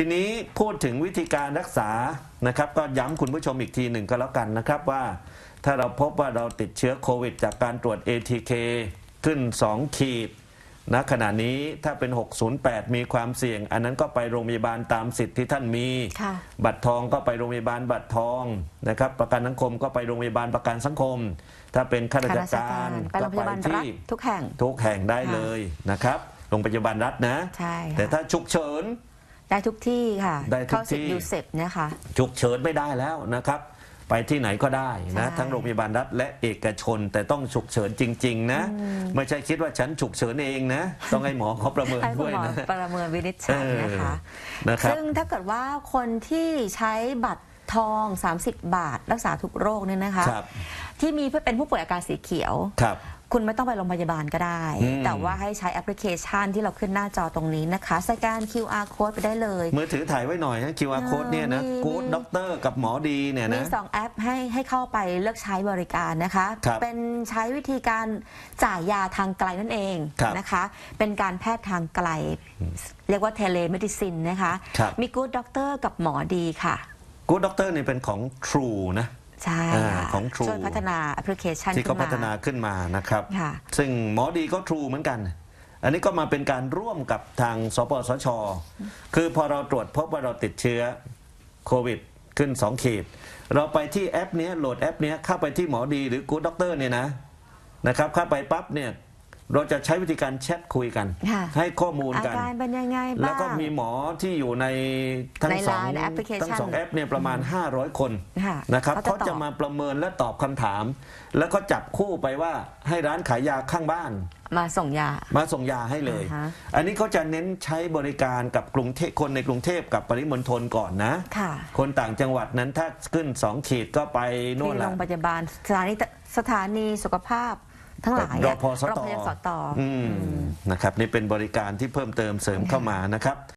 ทีนี้พูดถึงวิธีการรักษานะครับ ก็ย้ำคุณผู้ชมอีกทีหนึ่งก็แล้วกันนะครับว่า ถ้าเราพบว่าเราติดเชื้อโควิด จากการตรวจ ATK ขึ้น 2 ขีดณขณะนี้ถ้าเป็น 608 มีความเสี่ยง อันนั้นก็ไปโรงพยาบาลตามสิทธิ์ที่ท่านมีค่ะบัตรทองก็ไปโรงพยาบาลบัตรทองนะครับ ประกันสังคมก็ไปโรงพยาบาลประกันสังคม ถ้าเป็นข้าราชการไปโรงพยาบาลรัฐทุกแห่งทุกแห่งได้เลยนะครับโรงพยาบาลรัฐนะใช่ค่ะแต่ถ้าฉุกเฉิน ได้ทุกที่ค่ะได้ทุกเข้าสิทที่ธิ์ยูเซฟนะคะ ฉุกเฉินไม่ได้แล้วนะครับ ไปที่ไหนก็ได้นะ ใช่ทั้งโรงพยาบาลรัฐและเอกชนแต่ต้องฉุกเฉินจริง ๆ นะ ไม่ใช่คิดว่าฉันฉุกเฉินเองนะ ต้องให้หมอเขาประเมินให้คุด้ณวยหมอนะประเมินวินิจฉัยนะคะ เออนะครับ ซึ่งถ้าเกิดว่าคนที่ใช้บัตรทอง 30 บาท รักษาทุกโรคเนี่ยนะคะ ครับ ที่มีเพื่อเป็นผู้ป่วยอาการสีเขียว ครับ คุณไม่ต้องไปโรงพยาบาลก็ได้ อืม แต่ว่าให้ใช้แอปพลิเคชันที่เราขึ้นหน้าจอตรงนี้นะคะ สแกน QR code ไปได้เลย มือถือถ่ายไว้หน่อยนะ QR code เนี่ยนะมี กู๊ดมีด็อกเตอร์กับหมอดีเนี่ยมีนะ สองแอปให้ให้เข้าไปเลือกใช้บริการนะคะ ครับเป็นใช้วิธีการจ่ายยาทางไกลนั่นเองครับนะคะ เป็นการแพทย์ทางไกล เรียกว่าเทเลเมดิซินนะคะ ครับ มีกู๊ดด็อกเตอร์กับหมอดีค่ะ กู๊ดด็อกเตอร์นี่เป็นของ True นะใช่อ่าค่ะ ของ True ช่วยพัฒนาแอปพลิเคชันที่เขาขึ้นพัฒนาขึ้นมานะครับ ค่ะ ซึ่งหมอดีก็ True เหมือนกัน อันนี้ก็มาเป็นการร่วมกับทางสปสช คือพอเราตรวจพบว่าเราติดเชื้อโควิดขึ้น 2 ขีด เราไปที่แอปเนี้ยโหลดแอปเนี้ยเข้าไปที่หมอดีหรือกู๊ดด็อกเตอร์เนี่ยนะนะครับเข้าไปปั๊บเนี่ย เราจะใช้วิธีการแชทคุยกัน ค่ะให้ข้อมูลอากัน การเป็นยังไงบ้าง แล้วก็มีหมอที่อยู่ในทั้งในสอง Line ในแอปพลิเคชันทั้งสองแอปเนี่ยประมาณ 500 คนค่ะนะครับเขาเขาจะตอบจะมาประเมินและตอบคำถาม แล้วก็จับคู่ไปว่าให้ร้านขายยาข้างบ้าน มาส่งยา มาส่งยาให้เลย อ่าฮะ อันนี้เขาจะเน้นใช้บริการกับกรุงเทพคนในกรุงเทพกับปริมณฑลก่อนนะ ค่ะคนต่างจังหวัดนั้นถ้าขึ้น 2 ขีดก็ไปโน่ที่นโรละ งพยาบาลสถานีสถานีสุขภาพ ทั้งหลายรอะพสโรงตพยาบาลสตอืมนะครับนี่เป็นบริการที่เพิ่มเติมเสริมเข้ามานะครับ